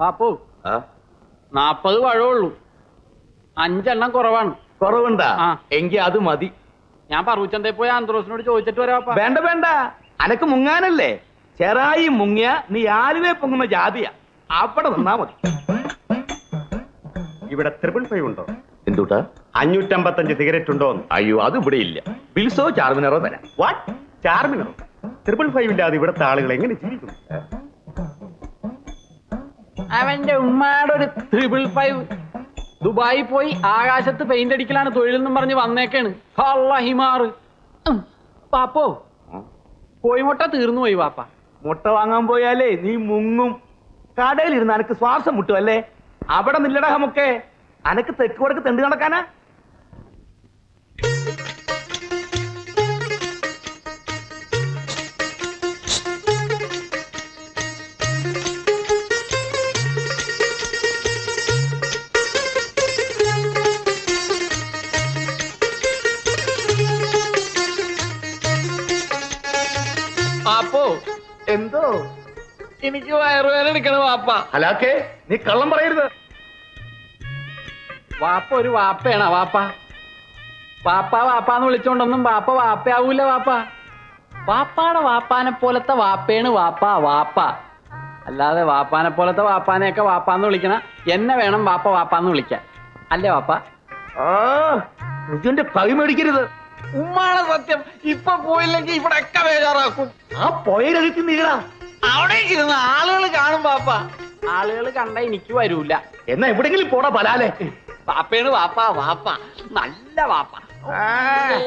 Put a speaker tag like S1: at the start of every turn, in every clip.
S1: പാപ്പു
S2: ആ?
S1: നാപ്പത് പഴമുള്ളൂ അഞ്ചെണ്ണം കുറവാണ്.
S2: കുറവുണ്ടാ?
S1: ആ.
S2: എങ്കി അത് മതി.
S1: ഞാൻ പറൂച്ചന്തേ പോയി ആന്ത്രോസിനോട് ചോദിച്ചിട്ട് വരാം
S2: വേണ്ട വേണ്ട. അനക്ക് മുങ്ങാനല്ലേ? ചെറായി മുങ്ങിയ നീ ആലുവേ പൊങ്ങുന്ന ജാതിയാ. അവിടെ നിന്നാ മതി.
S3: ഇവിടെ ത്രിപിൾ ഫൈവ് ഉണ്ടോ?
S2: എന്തുട്ടാ?
S3: അഞ്ഞൂറ്റമ്പത്തഞ്ച് സിഗരറ്റ് ഉണ്ടോ
S2: അയ്യോ അത് ഇവിടെ ഇല്ല. ബിൽസോ ചാർമിനറോ തരാം
S3: വാട്ട് ചാർമിനറോ? ത്രിപിൾ ഫൈവ് ഇല്ലാതെ ഇവിടുത്തെ ആളുകൾ എങ്ങനെ ജീവിക്കും
S1: അവന്റെ ഉമ്മാടെ ഒരു ത്രിപിൾ ഫൈവ് ദുബായി പോയി ആകാശത്ത് പെയിന്റ് അടിക്കലാണ് തൊഴിലെന്നും പറഞ്ഞ് വന്നേക്കാണ്. ഹിമാറ് പാപ്പോ പാപ്പോ കോഴിമുട്ട തീർന്നു പോയി പാപ്പ.
S2: മുട്ട വാങ്ങാൻ പോയാലേ നീ മുങ്ങും. കടയിലിരുന്ന് അനക്ക് ശ്വാസം മുട്ടും അല്ലേ? അവിടെ നില്ലട നമുക്ക് അനക്ക് തെക്ക് വടക്ക് തെണ്ട് നടക്കാനാ?
S1: എനിക്ക് വയറുവേദന എടുക്കണ വാപ്പ.
S2: അല്ലാത്ത നീ കള്ളം പറയരുത്.
S1: വാപ്പ ഒരു വാപ്പയാണ് വാപ്പ? വാപ്പ വാപ്പാന്ന് വിളിച്ചോണ്ടൊന്നും വാപ്പ വാപ്പയാവൂല വാപ്പ. വാപ്പാടെ വാപ്പാനെ പോലത്തെ വാപ്പയാണ് വാപ്പ വാപ്പ. അല്ലാതെ വാപ്പാനെ പോലത്തെ വാപ്പാനെയൊക്കെ വാപ്പാന്ന് വിളിക്കണ എന്നെ വേണം വാപ്പ വാപ്പാന്ന് വിളിക്കാൻ. അല്ലേ വാപ്പ?
S2: ആ നിജന്റെ കവി മേടിക്കരുത്.
S1: ഉമ്മാണ് സത്യം ഇപ്പൊ പോയില്ലെങ്കിൽ ഇവിടെ ഒക്കെ ബേജാറാക്കും.
S2: ആ പോയരഴുക്ക് നീളാ
S1: അവിടെ ഇരുന്ന് ആളുകൾ കാണും പാപ്പ. ആളുകൾ കണ്ട എനിക്ക് വരൂല.
S2: എന്നാ എവിടെങ്കിലും പോടാ പലാലേ
S1: പാപ്പയാണ് വാപ്പ വാപ്പ. നല്ല വാപ്പ.
S2: ആ.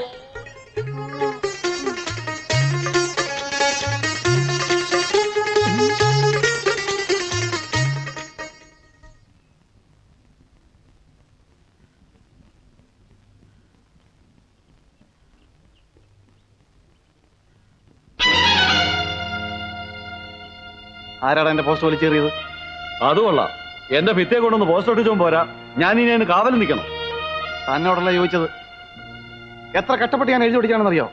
S4: ആരാടാ എന്റെ പോസ്റ്റ് വലിച്ചേറിയത് അത് കൊള്ളാം. എന്റെ ഭിത്തിയെ കൊണ്ടൊന്ന് പോസ്റ്റ് ഒട്ടിച്ചു പോരാ. ഞാൻ ഇനി അതിന് കാവൽ നിൽക്കണം. തന്നോടല്ല ചോദിച്ചത്. എത്ര കഷ്ടപ്പെട്ട് ഞാൻ എഴുതി പിടിക്കാണെന്നറിയോ?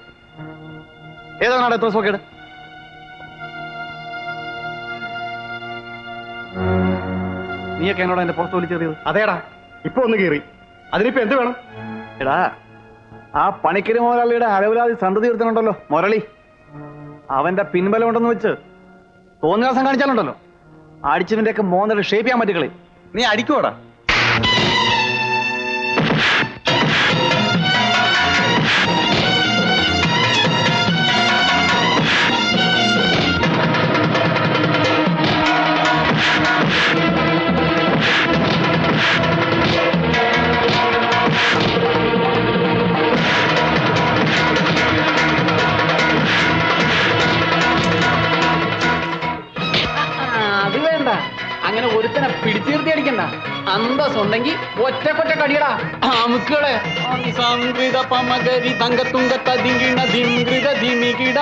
S4: ഏതാണ് എത്ര സോക്കേട് നീയൊക്കെ എന്നോട് എന്റെ പോസ്റ്റ് വലിച്ചേറിയത്
S3: അതേടാ ഇപ്പൊ ഒന്ന് കീറി അതിനിപ്പോ എന്ത് വേണം?
S4: എടാ ആ പണിക്കരി മുതലാളിയുടെ അലവിലാതി സന്തതി തീർത്തനുണ്ടല്ലോ മുരളി. അവന്റെ പിൻബലം ഉണ്ടെന്ന് വെച്ച് തോന്നിയാസം കാണിച്ചാലുണ്ടല്ലോ. അടിച്ചതിന്റെ ഒക്കെ മോന്നയുടെ ഷേപ്പ് ചെയ്യാൻ പറ്റുകളെ നീ അടിക്കുവാടാ.
S1: ഒരുത്തനെ പിടിച്ചീർത്തി അടിക്കണ്ട അന്തസ് ഉണ്ടെങ്കിൽ ഒറ്റക്കൊറ്റ കടിയടാ അമുക്കളെ സംഗീത പമകരി തങ്കത്തുങ്ക തതിങ്കിണ ധിംഗൃത ധിമികിട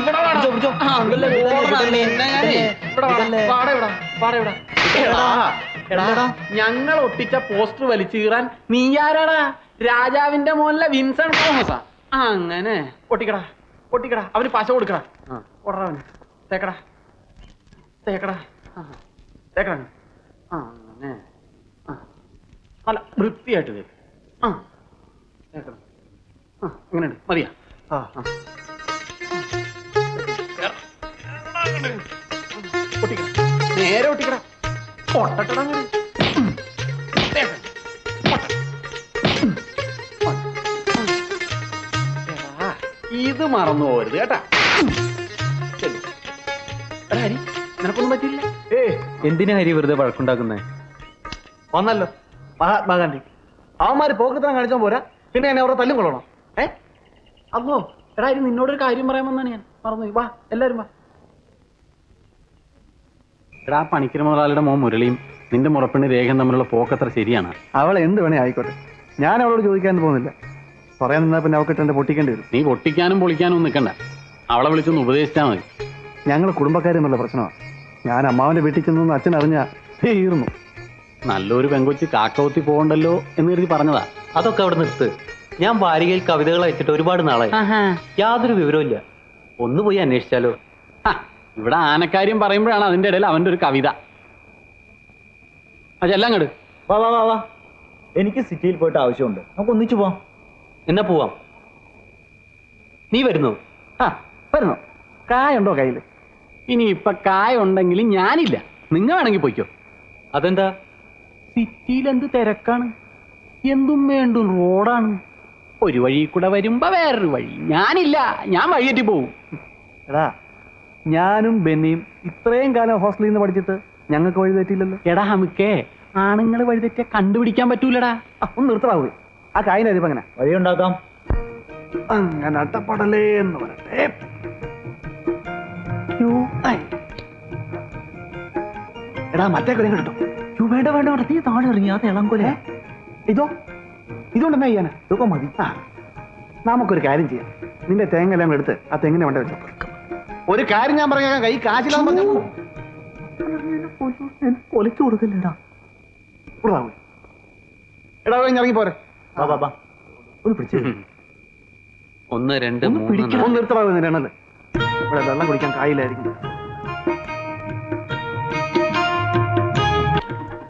S1: ഇവിടെ വാടാ, ഇവിടെ ഇവിടെ എടാ, ഞങ്ങൾ ഒട്ടിച്ച പോസ്റ്റർ വലിച്ചു കീറാൻ ആരാടാ? രാജാവിന്റെ മോനിലെ വിൻസൺ തോമസാ. അങ്ങനെ. ഒട്ടിക്കടാ ഒട്ടിക്കടാ അവന് പശ കൊടുക്കടാ. അവന്. തേക്കടാ. തേക്കടാ. തേക്കടാ ആ, അങ്ങനെ. അല്ല വൃത്തിയായിട്ട് തേക്ക്. ആ. തേക്കണം ആ അങ്ങനെയുണ്ട്. മതിയാ.
S4: ആ.
S1: ആ. ഒട്ടിക്കടാ നേരെ ഒട്ടിക്കടാ ഇത് മറന്നു പോരുത് കേട്ടാ. ഹരി നിനക്കൊന്നും പറ്റില്ല
S4: ഏ എന്തിനാ ഹരി വെറുതെ വഴക്കുണ്ടാക്കുന്നേ? വന്നല്ലോ മഹാത്മാഗാന്ധി. അവന്മാര് പോക്കത്തരം കാണിച്ചാൽ പോരാ. പിന്നെ എന്നെ അവരെ തല്ലും കൊള്ളണം.
S1: ഏ? അപ്പോ എടാ നിന്നോടൊരു കാര്യം പറയാമെന്നാണ് ഞാൻ. മറന്നു വാ എല്ലാരും വാ. എടാ ആ പണിക്കര മുതലാളിയുടെ മോൻ മുരളിയും നിന്റെ മുറപ്പെണ്ണ് രേഖയും തമ്മിലുള്ള പോക്കത്ര ശരിയാണ്.
S4: അവൾ എന്ത് വേണേ ആയിക്കോട്ടെ. ഞാൻ അവളോട് ചോദിക്കാൻ പോകുന്നില്ല. പറയാൻ നിന്നാ പിന്നെ അവക്കിട്ട് എന്റെ പൊട്ടിക്കേണ്ടി വരും.
S1: നീ പൊട്ടിക്കാനും പൊളിക്കാനും ഒന്നും നിൽക്കണ്ട അവളെ വിളിച്ചൊന്ന് ഉപദേശിച്ചാൽ മതി.
S4: ഞങ്ങൾ കുടുംബക്കാരെന്നുള്ള പ്രശ്നമാണ് ഞാൻ അമ്മാവന്റെ വീട്ടിൽ ചെന്നു അച്ഛൻ അറിഞ്ഞ തീർന്നു.
S1: നല്ലൊരു പെങ്കൊച്ച് കാക്കവത്തി പോകണ്ടല്ലോ എന്ന് കരുതി പറഞ്ഞതാ.
S5: അതൊക്കെ അവിടെ നിർത്ത്. ഞാൻ വാരികയിൽ കവിതകൾ അയച്ചിട്ട് ഒരുപാട് നാളായി. യാതൊരു വിവരവും ഇല്ല. ഒന്ന് പോയി അന്വേഷിച്ചാലോ?
S1: ഇവിടെ ആനക്കാര്യം പറയുമ്പോഴാണ് അതിന്റെ ഇടയിൽ അവന്റെ ഒരു കവിത. അതെല്ലാം കണ്ട്
S6: വാ വാ വാ വാ. എനിക്ക് സിറ്റിയിൽ പോയിട്ട് ആവശ്യമുണ്ട്. നമുക്ക് ഒന്നിച്ചു പോവാം.
S5: എന്നാ പോവാം? നീ വരുന്നു?
S1: ആ വരുന്നു. കായുണ്ടോ കയ്യിൽ ഇനി ഇപ്പൊ കായ ഉണ്ടെങ്കിൽ ഞാനില്ല. നിങ്ങൾ വേണമെങ്കിൽ പോയിക്കോ.
S5: അതെന്താ?
S1: സിറ്റിയിൽ എന്ത് തിരക്കാണ്? എന്തും വേണ്ടും റോഡാണ്. ഒരു വഴി കൂടെ വരുമ്പോ വേറൊരു വഴി. ഞാനില്ല. ഞാൻ വഴിയേറ്റി പോവും. എടാ ഞാനും ബെന്നിയും ഇത്രയും കാലം ഹോസ്റ്റലിൽ നിന്ന് പഠിച്ചിട്ട് ഞങ്ങൾക്ക് വഴിതെറ്റില്ലല്ലോ എടാ നമുക്കേ ആണുങ്ങൾ വഴിതെറ്റിയ കണ്ടുപിടിക്കാൻ പറ്റൂലടാ. ആ, ഒന്ന് നിർത്തടാവൂ. ആ കായിനായിരിക്കും അങ്ങനെ
S6: വഴിയുണ്ടാക്കാം.
S1: അങ്ങനെ അട്ടപ്പടലേ എന്ന് പറയട്ടെ. എടാ മറ്റേ കൊലയും കിട്ടും
S6: യു വേണ്ട വേണ്ട വേണ്ട നീ താഴെ ഇറങ്ങി ആ തേളം കൊല
S1: ഇതോ? ഇതുകൊണ്ടെന്നാ ചെയ്യാനാ?
S6: ഇതൊക്കെ മതി.
S1: ആ, നമുക്കൊരു കാര്യം ചെയ്യാം. നിന്റെ തേങ്ങ എല്ലാം എടുത്ത് ആ തെങ്ങിനെ വേണ്ട വെച്ചോ ഒരു കാര്യം ഞാൻ പറയാം കൈ കാശിലാന്ന് പറഞ്ഞു
S6: കൊടുക്കല്ലടാ
S1: എടാ ഇറങ്ങി പോരെ.
S6: വാ വാ വാ. ഒന്ന് പിടിച്ചു
S5: ഒന്ന് രണ്ട്
S6: ഒന്ന്
S1: നിർത്തടാ ഇവിടെ വെള്ളം കുടിക്കാൻ കായില്ലായിരിക്കും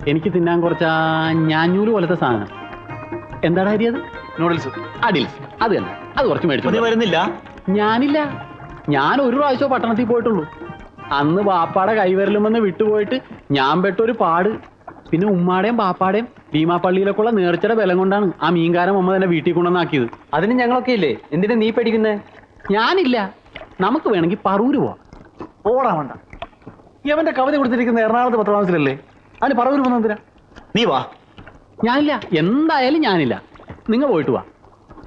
S1: എനിക്ക് തിന്നാൻ കുറച്ച് ഞാഞ്ഞൂൽ പോലത്തെ സാധനം. എന്താണ് അരിയത് അത്? നൂഡിൽസ് അടിൽസ് അത് തന്നെ. അത് കുറച്ച് മേടിച്ചു
S6: വരുന്നില്ല.
S1: ഞാനില്ല. ഞാൻ ഒരു പ്രാവശ്യം പട്ടണത്തിൽ പോയിട്ടുള്ളൂ. അന്ന് ബാപ്പാടെ കൈവരലുമെന്ന് വന്ന് വിട്ടുപോയിട്ട് ഞാൻ പെട്ടൊരു പാട്. പിന്നെ ഉമ്മാടേയും ബാപ്പാടേയും ഭീമാപ്പള്ളിയിലൊക്കെയുള്ള നേർച്ചയുടെ ബലം കൊണ്ടാണ് ആ മീൻകാരൻ അമ്മ തന്നെ വീട്ടിൽ കൊണ്ടുവന്നാക്കിയത്.
S5: അതിന് ഞങ്ങളൊക്കെ ഇല്ലേ? എന്തിനാ നീ പേടിക്കുന്നേ?
S1: ഞാനില്ല. നമുക്ക് വേണമെങ്കിൽ പറൂര് പോവാം.
S6: പോടാ വേണ്ട.
S1: ഇവന്റെ കവിത കൊടുത്തിരിക്കുന്ന എറണാകുളത്ത് പത്രമാസത്തിലല്ലേ അതിന് പറവൂര് പോകുന്ന എന്തിനാ?
S6: നീ വാ.
S1: ഞാനില്ല. എന്തായാലും ഞാനില്ല. നിങ്ങൾ പോയിട്ട് വാ.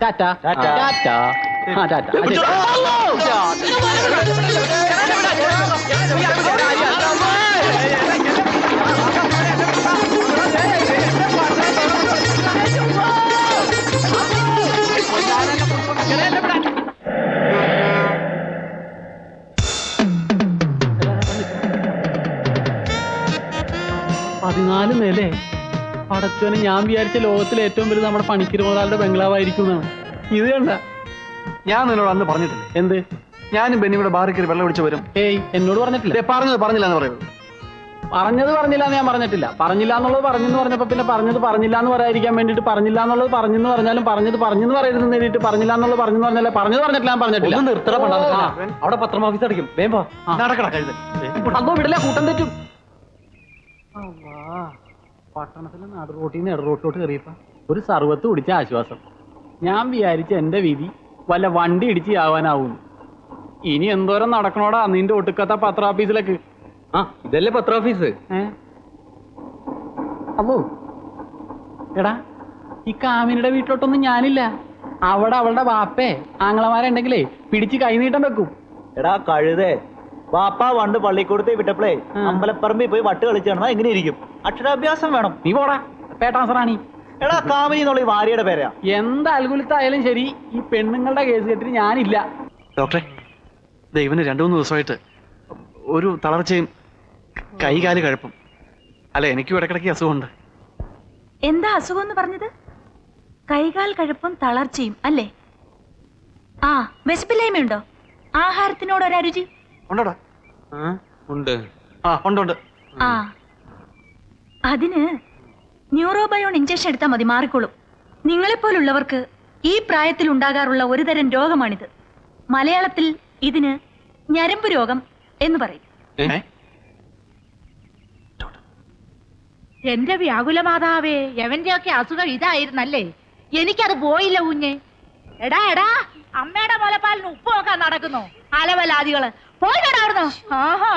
S1: ടാറ്റാ.
S6: ടാറ്റാ.
S1: ടാറ്റ. ആ ടാറ്റ. പതിനാല് നിലേ. പടച്ചോനെ ഞാൻ വിചാരിച്ച ലോകത്തിലെ ഏറ്റവും വലുത് നമ്മുടെ മുതലാളുടെ ബംഗ്ലാവായിരിക്കും എന്നാണ് ഇത് കണ്ട ഞാൻ നിന്നോട് അന്ന് പറഞ്ഞിട്ടില്ലേ? എന്ത്? ഞാനും ബെന്നി ഇവിടെ ബാറിൽ കയറി വെള്ളം ഒഴിച്ച് വരും. ഏയ് എന്നോട് പറഞ്ഞിട്ടില്ല. പറഞ്ഞത് പറഞ്ഞില്ല എന്ന് പറയുന്നത് പറഞ്ഞത് പറഞ്ഞില്ല എന്ന് ഞാൻ പറഞ്ഞിട്ടില്ല. പറഞ്ഞില്ല എന്നുള്ളത് പറഞ്ഞെന്ന് പറഞ്ഞപ്പോ പിന്നെ പറഞ്ഞത് പറഞ്ഞില്ല എന്ന് പറയാതിരിക്കാൻ വേണ്ടിയിട്ട് പറഞ്ഞില്ല എന്നുള്ളത് പറഞ്ഞെന്ന് പറഞ്ഞാലും പറഞ്ഞത് പറഞ്ഞെന്ന് പറയരുതെന്ന് നേരിട്ട് പറഞ്ഞില്ല എന്നുള്ളത് പറഞ്ഞു പറഞ്ഞാലേ പറഞ്ഞത് പറഞ്ഞിട്ടില്ല ഞാൻ പറഞ്ഞിട്ടില്ല.
S5: ഒന്ന് നിർത്തറ പണ്ടാ
S1: ആ.
S5: അവിടെ പത്രം ഓഫീസ് അടിക്കും വേമ്പോ
S1: നടക്കട അതോ വിടില്ല കൂട്ടം തെറ്റും. പട്ടണത്തിലെ നടു റോട്ടിൽ നിന്ന് ഇട റോട്ടിലോട്ട് കയറിയപ്പോ ഒരു സർവത്ത് കുടിച്ച ആശ്വാസം. ഞാൻ വിചാരിച്ച എന്റെ വിധി വല്ല വണ്ടി ഇടിച്ച് ആവാനാവും ഇനി എന്തോരം നടക്കണോടാ നിന്റെ ഒട്ടുക്കത്ത പത്ര ഓഫീസിലേക്ക്
S5: ആ ഇതല്ലേ പത്ര ഓഫീസ്
S1: ഏ? അപ്പോ എടാ ഈ കാമിനിയുടെ വീട്ടിലോട്ടൊന്നും ഞാനില്ല. അവിടെ അവളുടെ ബാപ്പേ ആങ്ങളമാരുണ്ടെങ്കിലേ പിടിച്ച് കൈനീട്ടം വെക്കും.
S6: എടാ കഴുതേ വാപ്പ പണ്ട് പള്ളിക്കൂടത്തെ വിട്ടപ്പോഴേ. അമ്പലപ്പറമ്പിൽ പോയി വട്ട് കളിച്ചു എങ്ങനെയിരിക്കും എങ്ങനെ ഇരിക്കും. അക്ഷരാഭ്യാസം വേണം.
S1: നീ പോടാ പേട്ടാസറാണി
S6: എടാ കാമിനി എന്നുള്ള ഈ ഭാര്യയുടെ പേരാ.
S1: എന്ത് അൽഗുലത്തായാലും ശരി ഈ പെണ്ണുങ്ങളുടെ കേസ് കെട്ടിന് ഞാനില്ല.
S4: ഡോക്ടറെ ദൈവന് രണ്ടു മൂന്ന് ദിവസമായിട്ട് ഒരു തളർച്ചയും കൈകാൽ കഴപ്പും. അല്ല എനിക്കും ഇടയ്ക്കിടയ്ക്ക് അസുഖമുണ്ട്.
S7: എന്താ അസുഖം എന്ന് പറഞ്ഞത്? കൈകാൽ കഴപ്പും തളർച്ചയും അല്ലേ? ആ വിശപ്പില്ലായ്മയുണ്ടോ? ആഹാരത്തിനോട് ഒരു അരുചി
S4: ഉണ്ടോടാ?
S5: ഉണ്ട്.
S4: ആ ഉണ്ട് ഉണ്ട്.
S7: ആ. അതിന് ന്യൂറോബയോൺ ഇഞ്ചക്ഷൻ എടുത്താൽ മതി മാറിക്കോളും. നിങ്ങളെപ്പോലുള്ളവർക്ക് ഈ പ്രായത്തിൽ ഉണ്ടാകാറുള്ള ഒരുതരം രോഗമാണിത്. മലയാളത്തിൽ ഇതിന് ഞരമ്പ് രോഗം എന്ന് പറയും?
S8: എന്റെ വ്യാകുല മാതാവേ എവന്റെയൊക്കെ അസുഖം ഇതായിരുന്നല്ലേ? എനിക്കത് പോയില്ല കുഞ്ഞെ. എടാ എടാ അമ്മയുടെ മുലപ്പാലിന് ഉപ്പ് നോക്കാൻ നടക്കുന്നു. അലവലാദികൾ. പോയിട്ടാ അവിടുന്ന്. ആഹാ.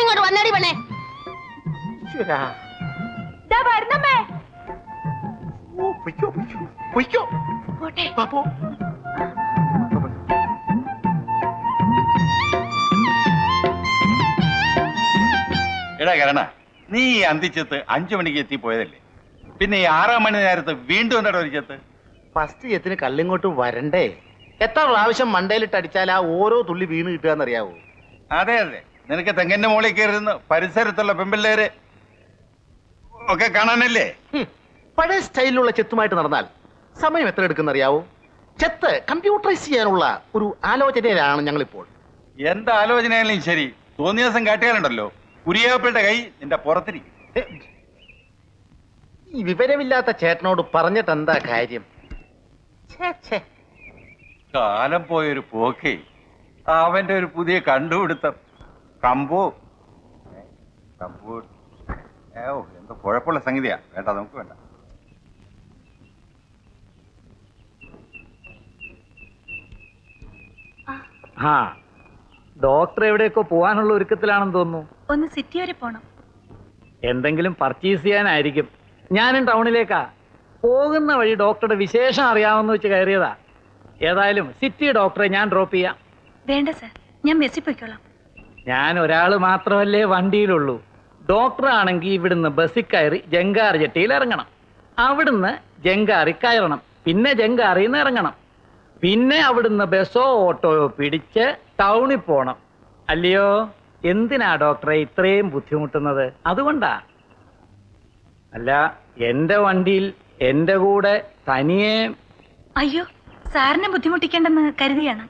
S8: ഒന്നിങ്ങോട്ട് വന്നടി പെണ്ണേ. വരുന്നമ്മേ. പോട്ടെ.
S9: എടാ കരണ നീ ഈ അന്തിച്ചത്ത് അഞ്ചു മണിക്ക് എത്തി പോയതല്ലേ? പിന്നെ ഈ ആറാം മണി നേരത്ത് വീണ്ടും എന്താ ഒരു ചെത്ത്?
S3: ഫസ്റ്റ് എത്തിന് കല്ലിങ്ങോട്ട് വരണ്ടേ? എത്ര പ്രാവശ്യം മണ്ടയിലിട്ട് അടിച്ചാൽ ആ ഓരോ തുള്ളി വീണ് കിട്ടുക എന്നറിയാവോ?
S9: അതെ അതെ. നിനക്ക് തെങ്ങിന്റെ മുകളിൽ കയറുന്ന പരിസരത്തുള്ള പെമ്പിള്ളേര് ഒക്കെ കാണാനല്ലേ?
S3: പഴയ സ്റ്റൈലിലുള്ള ചെത്തുമായിട്ട് നടന്നാൽ സമയം എത്ര എടുക്കുന്ന അറിയാവോ ചെത്ത് കമ്പ്യൂട്ടറൈസ് ചെയ്യാനുള്ള ഒരു ആലോചനയിലാണ് ഞങ്ങളിപ്പോൾ.
S9: എന്താ ആലോചനയാണെങ്കിലും ശരി. തോന്നിയ ദിവസം കാട്ടിയാലുണ്ടല്ലോ കുരിയാപ്പിളുടെ കൈ നിന്റെ പുറത്തിരിക്കും.
S3: ഈ വിവരമില്ലാത്ത ചേട്ടനോട് പറഞ്ഞിട്ട് എന്താ കാര്യം.
S9: കാലം പോയൊരു പോക്കേ. അവന്റെ ഒരു പുതിയ കണ്ടുപിടുത്തം. കമ്പോ. കമ്പൂ. ഓ എന്തോ കുഴപ്പമുള്ള സംഗതിയാ. വേണ്ട നമുക്ക് വേണ്ട.
S2: ആ. ഡോക്ടർ എവിടെയൊക്കെ പോകാനുള്ള ഒരുക്കത്തിലാണെന്ന് തോന്നുന്നു.
S7: ഒന്ന് സിറ്റി വരെ പോണം.
S2: എന്തെങ്കിലും പർച്ചേസ് ചെയ്യാനായിരിക്കും. ഞാനും ടൗണിലേക്കാ. പോകുന്ന വഴി ഡോക്ടറുടെ വിശേഷം അറിയാമെന്ന് വെച്ച് കയറിയതാ. ഏതായാലും സിറ്റി ഡോക്ടറെ ഞാൻ ഡ്രോപ്പ് ചെയ്യാം.
S7: വേണ്ട സർ. ഞാൻ മെസ്സിൽ പോയിക്കോളാം.
S2: ഞാൻ ഒരാൾ മാത്രമല്ലേ വണ്ടിയിലുള്ളൂ. ഡോക്ടർ ആണെങ്കിൽ ഇവിടുന്ന് ബസ്സിൽ കയറി ജങ്കാർ ജെട്ടിയിൽ ഇറങ്ങണം. അവിടുന്ന് ജങ്കാറി കയറണം. പിന്നെ ജങ്കാറിൽ നിന്ന് ഇറങ്ങണം. പിന്നെ അവിടുന്ന് ബസ്സോ ഓട്ടോയോ പിടിച്ച് ടൗണിൽ പോണം. അല്ലയോ? എന്തിനാ ഡോക്ടറെ ഇത്രയും ബുദ്ധിമുട്ടുന്നത്? അതുകൊണ്ടാ. അല്ല എന്റെ വണ്ടിയിൽ എന്റെ കൂടെ തനിയെ
S7: അയ്യോ സാറിനെ ബുദ്ധിമുട്ടിക്കേണ്ടെന്ന് കരുതിയാണ്.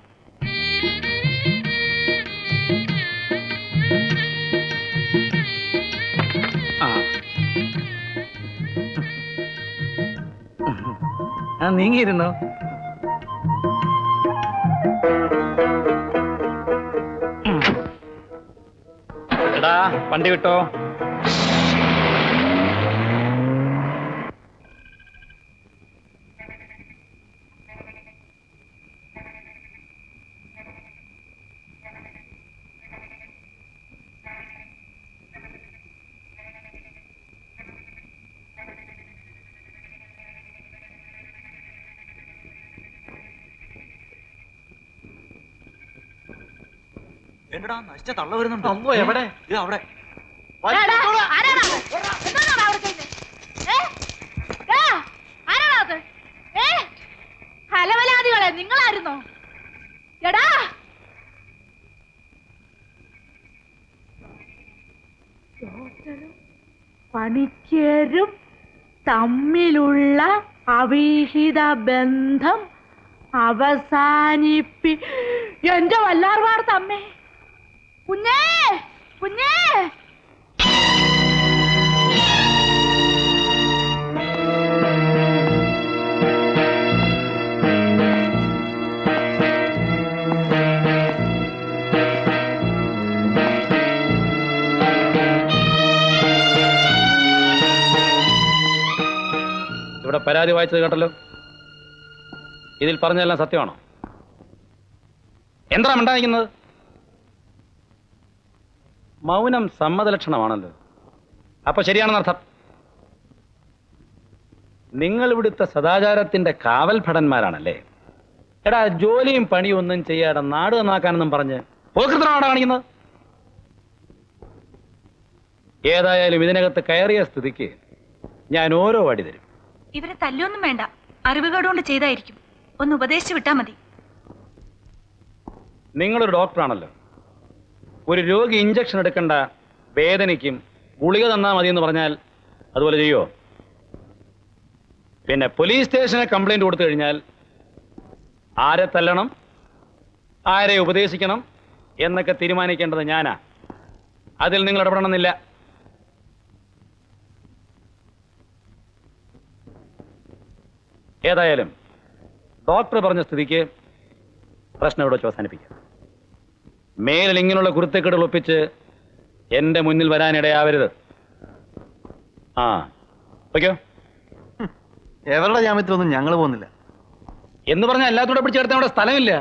S2: ആ നീങ്ങിയിരുന്നു? എടാ വണ്ടി വിട്ടോ?
S5: എന്നടാ നശിച്ച തള്ള വരുന്നുണ്ട്.
S2: അമ്മോ എവിടെ?
S5: ഇത് അവിടെ?
S8: ഹലവലാദികളെ നിങ്ങളായിരുന്നോ? എടാ! ഡോക്ടറും പണിക്കരും തമ്മിലുള്ള അവിഹിത ബന്ധം അവസാനിപ്പി എന്റെ വല്ലാർവാർ തമ്മേ കുഞ്ഞേ കുഞ്ഞേ.
S10: ഇവിടെ പരാതി വായിച്ചത് കേട്ടല്ലോ ഇതിൽ പറഞ്ഞതെല്ലാം സത്യമാണോ? എന്താ മിണ്ടായിരിക്കുന്നത് മൗനം സമ്മതലക്ഷണമാണല്ലോ. അപ്പൊ ശരിയാണെന്നർത്ഥം. നിങ്ങൾ ഇവിടുത്തെ സദാചാരത്തിന്റെ കാവൽ ഭടന്മാരാണല്ലേ എടാ ജോലിയും പണിയും ഒന്നും ചെയ്യാതെ നാട് നന്നാക്കാനെന്നും പറഞ്ഞ് പോകൃതനാണ് കാണിക്കുന്നത്? ഏതായാലും ഇതിനകത്ത് കയറിയ സ്ഥിതിക്ക് ഞാൻ ഓരോ വടി തരും.
S7: ഇവരെ തല്ലൊന്നും വേണ്ട. അറിവുകേടുകൊണ്ട് ചെയ്തായിരിക്കും. ഒന്ന് ഉപദേശിച്ചു വിട്ടാ മതി.
S10: നിങ്ങളൊരു ഡോക്ടറാണല്ലോ. ഒരു രോഗി ഇഞ്ചക്ഷൻ എടുക്കേണ്ട. വേദനയ്ക്കും ഗുളിക തന്നാൽ മതി എന്ന് പറഞ്ഞാൽ അതുപോലെ ചെയ്യോ? പിന്നെ പോലീസ് സ്റ്റേഷനെ കംപ്ലൈന്റ് കൊടുത്തു കഴിഞ്ഞാൽ ആരെ തല്ലണം? ആരെ ഉപദേശിക്കണം? എന്നൊക്കെ തീരുമാനിക്കേണ്ടത് ഞാനാ. അതിൽ നിങ്ങൾ ഇടപെടണമെന്നില്ല. ഏതായാലും ഡോക്ടർ പറഞ്ഞ സ്ഥിതിക്ക് പ്രശ്നം ഇവിടെ വെച്ച് അവസാനിപ്പിക്കാം. മേലിൽ ഇങ്ങനെയുള്ള കുരുത്തക്കേടുകൾ ഒപ്പിച്ച് എന്റെ മുന്നിൽ വരാനിടയാവരുത് ആ ഓക്കെയോ
S4: എവരുടെ ജാമ്യത്തിലൊന്നും ഞങ്ങൾ പോകുന്നില്ല?
S10: എന്ന് പറഞ്ഞാൽ എല്ലാത്തോടെ പിടിച്ചെടുത്താൽ അവിടെ സ്ഥലമില്ല.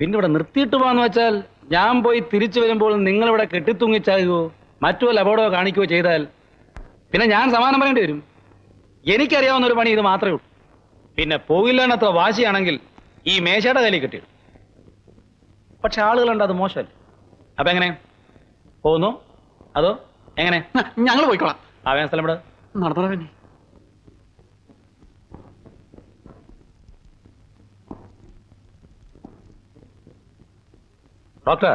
S10: പിന്നെ ഇവിടെ നിർത്തിയിട്ട് പോകാന്ന് വെച്ചാൽ ഞാൻ പോയി തിരിച്ചു വരുമ്പോൾ നിങ്ങളിവിടെ കെട്ടിത്തൂങ്ങിച്ചാകുകയോ മറ്റു വല്ല അപകടമോ കാണിക്കുകയോ ചെയ്താൽ പിന്നെ ഞാൻ സമാനം പറയേണ്ടി വരും. എനിക്കറിയാവുന്ന ഒരു പണി ഇത് മാത്രമേ ഉള്ളൂ. പിന്നെ പോകില്ല എന്നത്ര വാശിയാണെങ്കിൽ ഈ മേശയുടെ കയ്യിൽ കെട്ടിയിടും. പക്ഷെ ആളുകളുണ്ട് അത് മോശമല്ലേ? അപ്പൊ എങ്ങനെ? പോകുന്നു? അതോ എങ്ങനെ?
S11: ഞങ്ങൾ പോയിക്കോളാം.
S10: സ്ഥലം ഇവിടെ
S11: നടത്തണം
S10: ഡോക്ടർ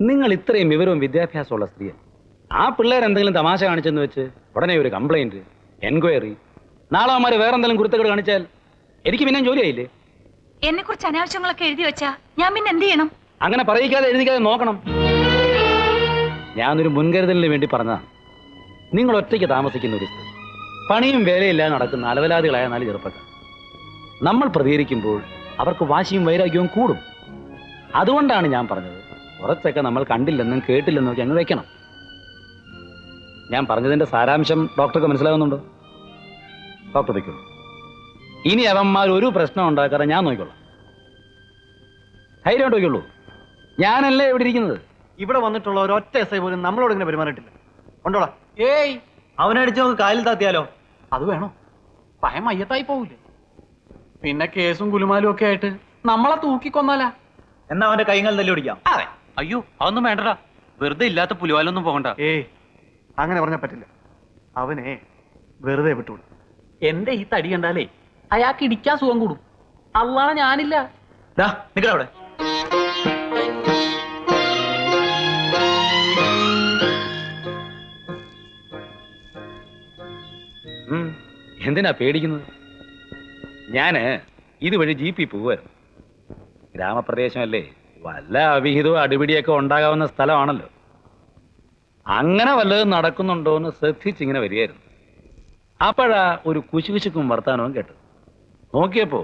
S10: നിങ്ങൾ ഇത്രയും വിവരവും വിദ്യാഭ്യാസമുള്ള സ്ത്രീയാണ് ആ പിള്ളേർ എന്തെങ്കിലും തമാശ കാണിച്ചെന്ന് വെച്ച് ഉടനെ ഒരു കംപ്ലൈന്റ് എൻക്വയറി നാളെ അവന്മാര് വേറെ എന്തെങ്കിലും കുരുത്തക്കേട് കാണിച്ചാൽ എനിക്ക് പിന്നെ ജോലിയായില്ലേ?
S7: എന്നെ കുറിച്ച് അനാവശ്യങ്ങളൊക്കെ എഴുതി വെച്ചാ ഞാൻ പിന്നെ എന്ത് ചെയ്യണം?
S10: അങ്ങനെ പറയിക്കാതെ എഴുതിക്കാതെ നോക്കണം. ഞാനൊരു മുൻകരുതലിന് വേണ്ടി പറഞ്ഞതാണ് നിങ്ങൾ ഒറ്റയ്ക്ക് താമസിക്കുന്ന ഒരു സ്ഥലം. പണിയും വേലയില്ലാതെ നടക്കുന്ന അലവലാദികളായ നാല് ചെറുപ്പക്കാർ. നമ്മൾ പ്രതികരിക്കുമ്പോൾ അവർക്ക് വാശിയും വൈരാഗ്യവും കൂടും. അതുകൊണ്ടാണ് ഞാൻ പറഞ്ഞത് കുറച്ചൊക്കെ നമ്മൾ കണ്ടില്ലെന്നും കേട്ടില്ലെന്നും ഒക്കെ അങ്ങ് വെക്കണം. ഞാൻ പറഞ്ഞതിന്റെ സാരാംശം ഡോക്ടർക്ക് മനസ്സിലാകുന്നുണ്ടോ? ഡോക്ടർ ഇനി അവന്മാർ ഒരു പ്രശ്നം ഉണ്ടാക്കാതെ ഞാൻ നോക്കിക്കൊള്ളാം ധൈര്യം നോക്കിയുള്ളൂ ഞാനല്ലേ ഇവിടെ ഇരിക്കുന്നത്?
S4: ഇവിടെ വന്നിട്ടുള്ള ഒരൊറ്റ എസ് ഐ പോലും നമ്മളോട് ഇങ്ങനെ പെരുമാറിയിട്ടില്ല. ഉണ്ടോടാ
S11: ഏയ്.
S5: അവനടിച്ച് നമുക്ക് കാലിൽ താത്തിയാലോ?
S11: അത് വേണോ? ഭയം മയ്യത്തായി പോവില്ലേ? പിന്നെ കേസും കുലുമാലും ഒക്കെ ആയിട്ട് നമ്മളെ തൂക്കിക്കൊന്നാലാ?
S5: എന്നാ അവന്റെ കൈകൾ തല്ലി ഓടിക്കാം.
S11: അതെ.
S1: അയ്യോ അതൊന്നും വേണ്ടടാ. വെറുതെ ഇല്ലാത്ത പുലിവാലൊന്നും പോകണ്ട.
S4: ഏയ് അങ്ങനെ പറഞ്ഞാൽ പറ്റില്ല. അവനെ വെറുതെ വിട്ടുവിടും
S2: എന്റെ ഈ തടി കണ്ടാലേ അയാൾക്ക് ഇടിക്കാൻ സുഖം കൂടും. അള്ളാണ് ഞാനില്ല.
S10: ഉം. എന്തിനാ പേടിക്കുന്നത്? ഞാൻ ഇതുവഴി ജീപ്പിൽ പോവായിരുന്നു ഗ്രാമപ്രദേശമല്ലേ വല്ല അവിഹിതവും അടിപിടിയൊക്കെ ഉണ്ടാകാവുന്ന സ്ഥലമാണല്ലോ. അങ്ങനെ വല്ലതും നടക്കുന്നുണ്ടോ എന്ന് ശ്രദ്ധിച്ചിങ്ങനെ വരികയായിരുന്നു. അപ്പോഴാ ഒരു കുശുകുശുക്കും വർത്താനവും കേട്ടു നോക്കിയപ്പോ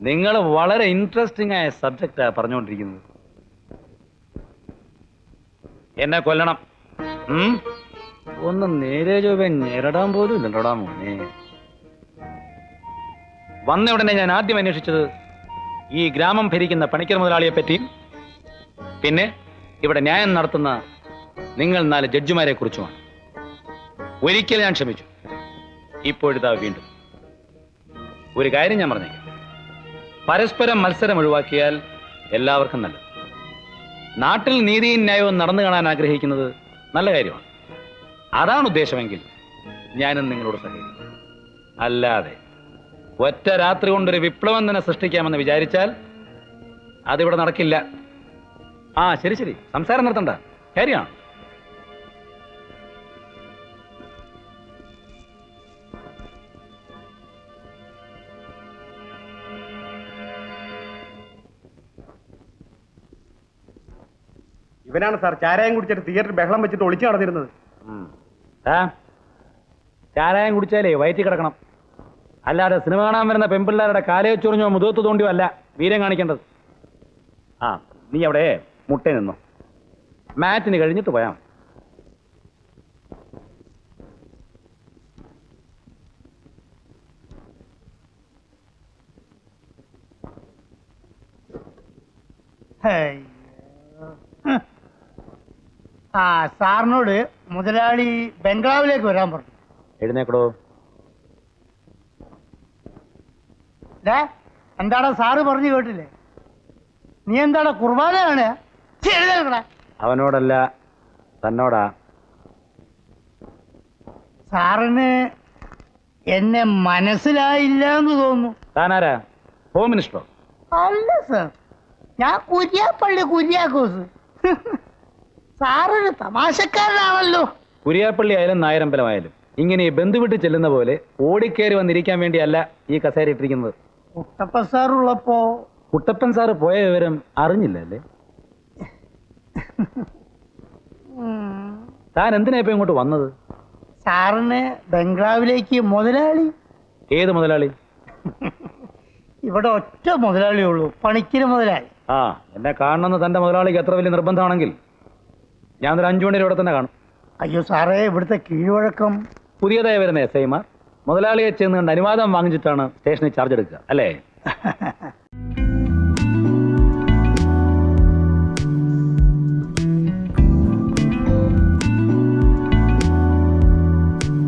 S10: നിങ്ങൾ വളരെ ഇൻട്രസ്റ്റിംഗ് ആയ സബ്ജക്റ്റാ പറഞ്ഞുകൊണ്ടിരിക്കുന്നത് എന്നെ കൊല്ലണം? ഒന്ന് നേരെ ചൊവ്വേ നേരിടാൻ പോലും ഇല്ലല്ലോടാ മോനെ. വന്ന ഉടനെ ഞാൻ ആദ്യം അന്വേഷിച്ചത് ഈ ഗ്രാമം ഭരിക്കുന്ന പണിക്കർ മുതലാളിയെ പറ്റിയും പിന്നെ ഇവിടെ ന്യായം നടത്തുന്ന നിങ്ങൾ നാല് ജഡ്ജിമാരെ കുറിച്ചുമാണ്. ഒരിക്കൽ ഞാൻ ക്ഷമിച്ചു. ഇപ്പോഴിതാ വീണ്ടും. ഒരു കാര്യം ഞാൻ പറഞ്ഞേക്കാം. പരസ്പരം മത്സരം ഒഴിവാക്കിയാൽ എല്ലാവർക്കും നല്ലത്. നാട്ടിൽ നീതിയും ന്യായവും നടന്നു കാണാൻ ആഗ്രഹിക്കുന്നത് നല്ല കാര്യമാണ്. അതാണ് ഉദ്ദേശമെങ്കിൽ ഞാനും നിങ്ങളോട് സഹകരിക്കും. അല്ലാതെ ഒറ്റ രാത്രി കൊണ്ടൊരു വിപ്ലവം തന്നെ സൃഷ്ടിക്കാമെന്ന് വിചാരിച്ചാൽ അതിവിടെ നടക്കില്ല. ആ ശരി ശരി. സംസാരം നിർത്തണ്ട. കാര്യമാണ്?
S4: ഇവനാണ് സാർ ചാരായം കുടിച്ചിട്ട് തിയേറ്ററിൽ ബഹളം വെച്ചിട്ട് ഒളിച്ചു നടന്നിരുന്നത്.
S10: ആ. ചാരായം കുടിച്ചാലേ വയറ്റി കിടക്കണം. അല്ലാതെ സിനിമ കാണാൻ വരുന്ന പെമ്പിള്ളേരുടെ കാലയെ ചൊറിഞ്ഞോ മുതത്ത് തോണ്ടിയോ അല്ല വീരം കാണിക്കേണ്ടത്. ആ നീ അവിടെ മുട്ട നിന്നു. മാറ്റിന് കഴിഞ്ഞിട്ട് പോയാ മതി.
S12: ആ സാറിനോട് മുതലാളി ബംഗ്ലാവിലേക്ക് വരാൻ പറഞ്ഞു.
S10: എഴുന്നേക്കടോ.
S12: ഡേ എന്താടാ സാറ് പറഞ്ഞു കേട്ടില്ലേ? നീ എന്താടാ കുർബാനയാണ്? എഴുതേക്കടാ
S10: അവനോടല്ല തന്നോടാ.
S12: സാറിന് എന്നെ മനസ്സിലായില്ല എന്ന് തോന്നുന്നു.
S10: താനാരാ? ഹോം മിനിസ്റ്ററോ
S12: അല്ല സാർ. ഞാൻ കുര്യാപ്പള്ളി കുര്യാക്കോസ്. സാറൊരു തമാശക്കാരനാണല്ലോ.
S10: കുരിയാപ്പള്ളി ആയാലും നായരമ്പലമായാലും. ഇങ്ങനെ ബന്ധുവിട്ട് ചെല്ലുന്ന പോലെ ഓടിക്കേറി വന്നിരിക്കാൻ വേണ്ടിയല്ല ഈ കസേര ഇട്ടിരിക്കുന്നത്.
S12: കുട്ടപ്പൻ സാറുള്ളപ്പോ?
S10: കുട്ടപ്പൻ സാറ് പോയ വിവരം അറിഞ്ഞില്ല അല്ലേ താൻ എന്തിനാ ഇപ്പൊ ഇങ്ങോട്ട് വന്നത്?
S12: സാറിന് ബംഗ്ലാവിലേക്ക് മുതലാളി.
S10: ഏത് മുതലാളി?
S12: ഇവിടെ ഒറ്റ മുതലാളിയുള്ളൂ പണിക്കിന് മുതലാളി.
S10: ആ എന്നെ കാണണമെന്ന് തന്റെ മുതലാളിക്ക് എത്ര വലിയ നിർബന്ധമാണെങ്കിൽ ഞാൻ ഒരു അഞ്ചു മണി ഇവിടെ തന്നെ കാണും.
S12: അയ്യോ സാറേ ഇവിടുത്തെ കീഴ്വഴക്കം.
S10: പുതിയതായി വരുന്ന എസ് ഐമാർ മുതലാളിയെ ചെന്ന് കണ്ട് അനുവാദം വാങ്ങിച്ചിട്ടാണ് സ്റ്റേഷനിൽ ചാർജ് എടുക്കുക അല്ലേ?